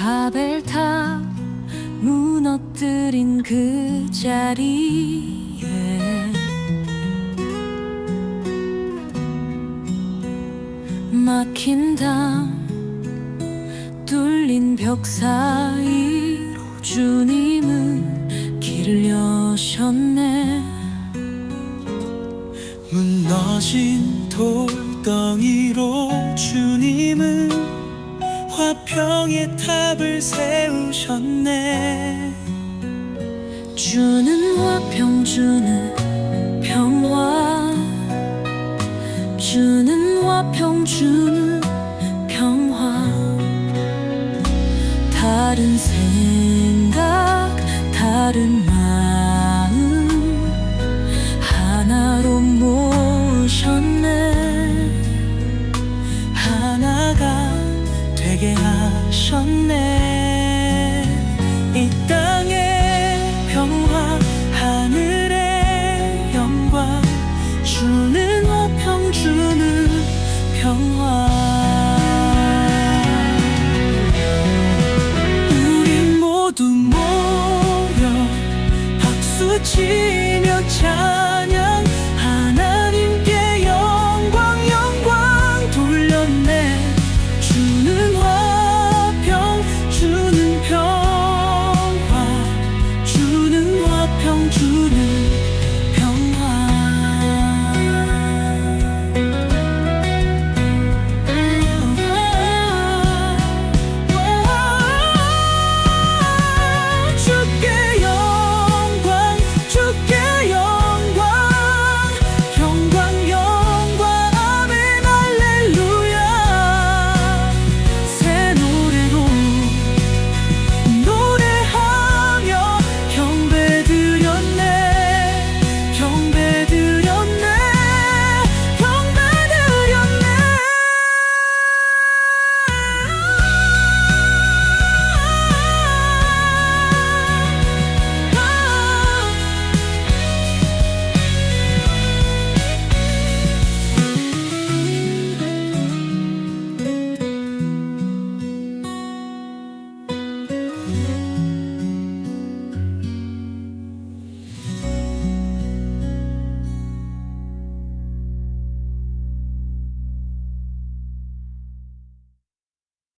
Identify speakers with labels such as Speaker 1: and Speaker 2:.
Speaker 1: 바벨탑 무너뜨린 그 자리에 막힌 담 뚫린 벽 사이로 주님은 길을 여셨네.
Speaker 2: 무너진 돌덩이로 주님은 탑을 세우셨네.
Speaker 1: 주는 화평 주는 평화. 주는 화평 주는 평화. 다른 생각 다른